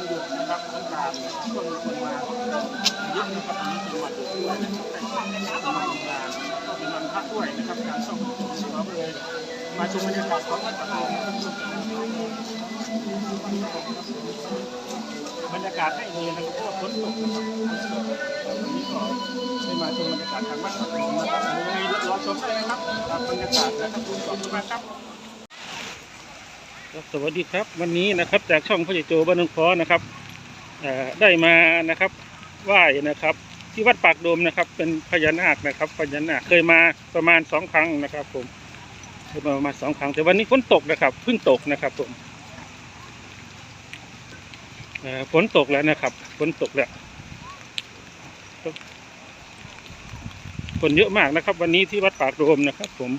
วันหยุดนะครับสงกรานต์ช่วงคนมาเยอะนะครับอันนี้เป็นวันหยุดด้วยนะครับเป็นวันทำงานก็เป็นวันพักด้วยนะครับการส่งเราก็เลยมาชมบรรยากาศของวัดปากโดมบรรยากาศไม่ดีนะครับเพราะว่าฝนตกนะครับวันนี้ก็ได้มาชมบรรยากาศทางวัดปากโดมนะครับยังไงรอชมได้นะครับบรรยากาศนะครับคุณขอบคุณมาครับ สวัสดีครับวันนี้นะครับจากช่องพระเจ้าโจบ้านนงคอนะครับได้มานะครับไหว้นะครับ ที่วัดปากโดมนะครับ เป็นพญานาคนะครับพญานาคเคยมาประมาณสองครั้งนะครับ ผมเคยมาประมาณสองครั้ง แต่วันนี้ฝนตกนะครับเพิ่งตกนะครับผมฝนตกแล้วนะครับฝนตกแล้วคนเยอะมากนะครับ วันนี้ที่วัดปากโดมนะครับ ผม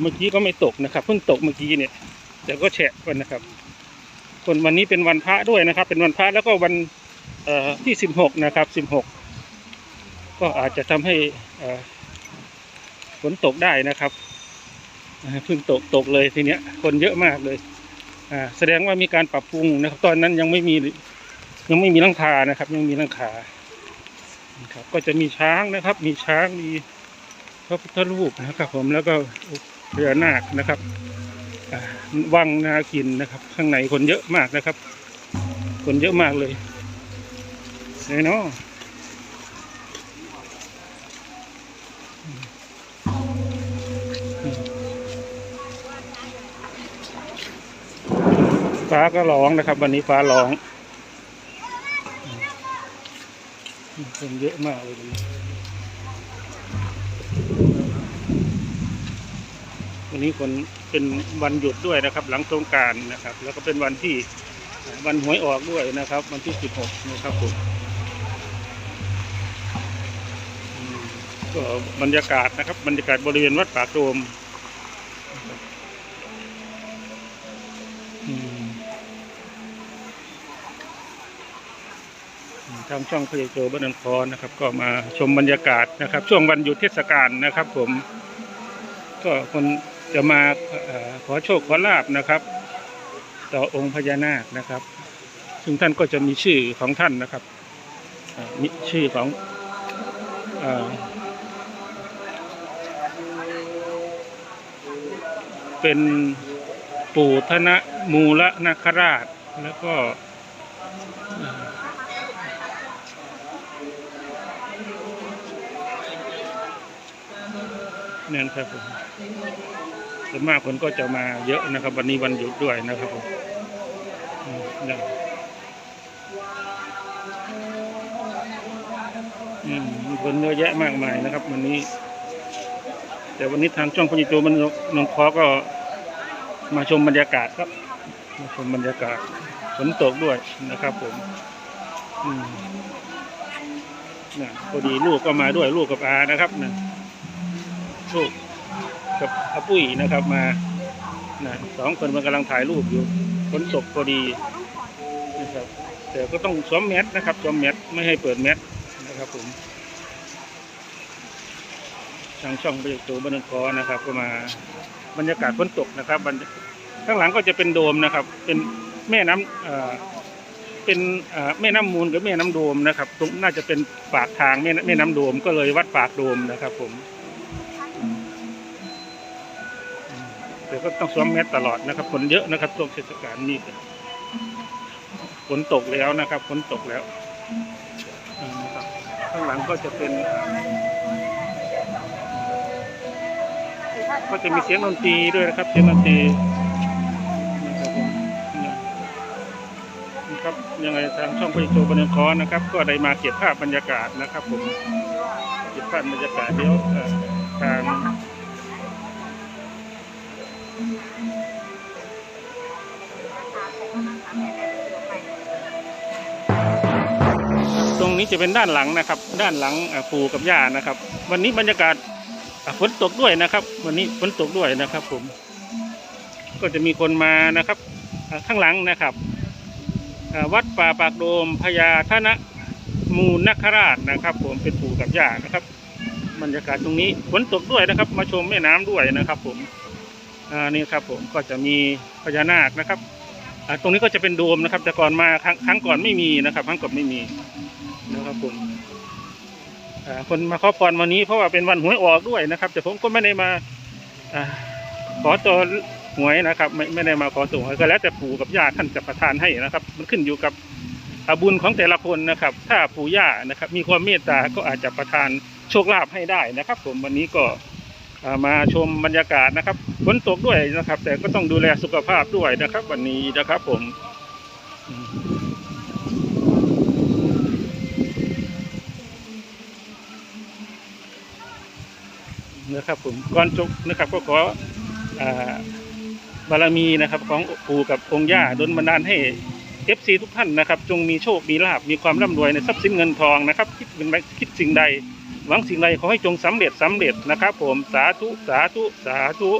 เมื่อกี้ก็ไม่ตกนะครับเพิ่งตกเมื่อกี้เนี่ย แต่ก็แฉะกันนะครับ ส่วนวันนี้เป็นวันพระด้วยนะครับ เป็นวันพระแล้วก็วันที่สิบหกนะครับสิบหกก็อาจจะทำให้ฝนตกได้นะครับเพิ่งตกตกเลยทีเนี้ยคนเยอะมากเลยอ่าแสดงว่ามีการปรับปรุงนะครับ ตอนนั้นยังไม่มียังไม่มีลังคานะครับ ยังมีลังคานะครับก็จะมีช้างนะครับ มีช้างมีพระพุทธรูปนะครับ ผมแล้วก็พญานาคนะครับ วังนาคินนะครับ ข้างในคนเยอะมากนะครับ คนเยอะมากเลยไหนเนาะฟ้าก็ร้องนะครับ วันนี้ฟ้าร้องคนเยอะมากเลย วันนี้คนเป็นวันหยุดด้วยนะครับ หลังสงการนะครับ แล้วก็เป็นวันที่วันหวยออกด้วยนะครับ วันที่ 16 นะครับผมก็บรรยากาศนะครับ บรรยากาศบริเวณวัดป่าโดมทางช่องพยโจบ้านนันคอนะครับ ก็มาชมบรรยากาศนะครับ ช่วงวันหยุดเทศกาลนะครับ ผม ก็คน จะมาขอโชคขอลาบนะครับ ต่อองค์พญานาคนะครับ ซึ่งท่านก็จะมีชื่อของท่านนะครับมีชื่อของเป็นปู่ธนมูลนาคราชแล้วก็เนี่ยนครับผม ส่วนมากคนก็จะมาเยอะนะครับ วันนี้วันหยุดด้วยนะครับผมนะอืมมีคนเยอะแยะมากมายนะครับ วันนี้ แต่วันนี้ทางช่องพญิโจมันนองคอก็มาชมบรรยากาศครับมาชมบรรยากาศฝนตกด้วยนะครับ ผม อืมนะพอดีลูกก็มาด้วยลูกกับอานะครับนะลูก กับอาปุ้ยนะครับมานะสองคนมันกำลังถ่ายรูปอยู่ฝนตกพอดีนะครับแต่ก็ต้องสวมแมสนะครับสวมแมสไม่ให้เปิดแมสนะครับผมทางช่องประตูบันทึกคอนะครับ ก็มาบรรยากาศฝนตกนะครับข้างหลังก็จะเป็นโดมนะครับ เป็นแม่น้ำเป็นแม่น้ำมูลกับแม่น้ำโดมนะครับตรงน่าจะเป็นปากทางแม่แม่น้ำโดมก็เลยวัดปากโดมนะครับผม แต่ก็ต้องสวมแมสตลอดนะครับฝนเยอะนะครับช่วงเทศกาลนี้ฝนตกแล้วนะครับฝนตกแล้วนะครับข้างหลังก็จะเป็นก็จะมีเสียงดนตรีด้วยนะครับ เสียงดนตรีนะครับยังไงทางช่องพิจิโจบันเทิงคอนะครับ ก็ได้มาเก็บภาพบรรยากาศนะครับ ผมเก็บภาพบรรยากาศเดี๋ยวทาง ตรงนี้จะเป็นด้านหลังนะครับ ด้านหลังปู่กับย่านะครับ วันนี้บรรยากาศฝนตกด้วยนะครับ วันนี้ฝนตกด้วยนะครับ ผม ก็จะมีคนมานะครับ ข้างหลังนะครับวัดป่าปากโดมพญาธนะมูลนคราชนะครับ ผมเป็นปู่กับย่านะครับ บรรยากาศตรงนี้ฝนตกด้วยนะครับ มาชมแม่น้ำด้วยนะครับ ผม อ่านี่ครับผมก็จะมีพญานาคนะครับอ่าตรงนี้ก็จะเป็นโดมนะครับ แต่ก่อนมาครั้งครั้งก่อนไม่มีนะครับ ครั้งก่อนไม่มีนะครับผมอ่าคนมาขอพรวันนี้เพราะว่าเป็นวันหวยออกด้วยนะครับ แต่ผมก็ไม่ได้มาอ่าขอตัวหวยนะครับไม่ไม่ได้มาขอตัวหวยก็แล้วแต่ปู่กับย่าท่านจะประทานให้นะครับ มันขึ้นอยู่กับบุญของแต่ละคนนะครับ ถ้าปู่ย่านะครับ มีความเมตตาก็อาจจะประทานโชคลาภให้ได้นะครับ ผมวันนี้ก็อ่า มาชมบรรยากาศนะครับฝนตกด้วยนะครับ แต่ก็ต้องดูแลสุขภาพด้วยนะครับ วันนี้นะครับผมนะครับผมก่อนจบนะครับก็ขออบารมีนะครับ ของปู่กับองค์ย่าดลบันดาลให้เอฟซีทุกท่านนะครับ จงมีโชค มีลาบมีความร่ำรวยในทรัพย์สินเงินทองนะครับ คิดเป็นคิดสิ่งใด หวังสิ่งใดขอให้จงสำเร็จสำเร็จนะครับ ผมสาธุสาธุสาธุ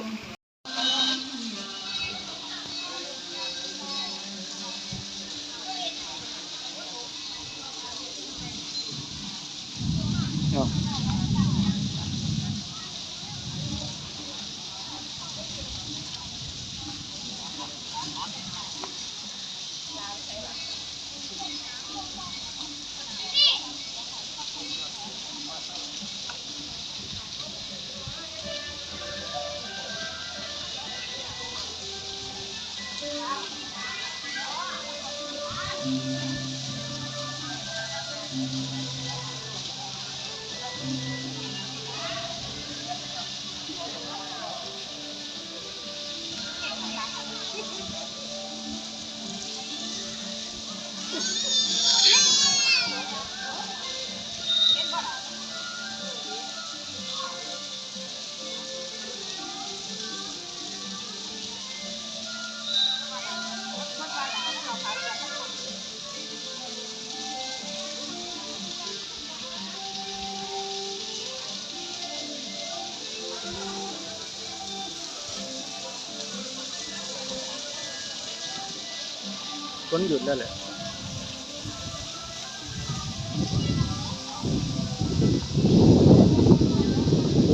ฝนหยุดแล้วแหละ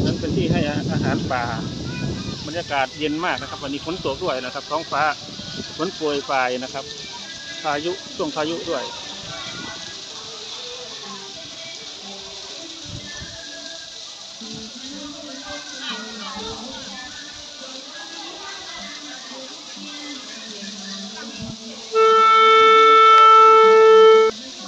นั้นเป็นที่ให้อาหารป่า บรรยากาศเย็นมากนะครับ วันนี้ฝนตกด้วยนะครับ ท้องฟ้าฝนโปรยปลายนะครับ พายุช่วงพายุด้วย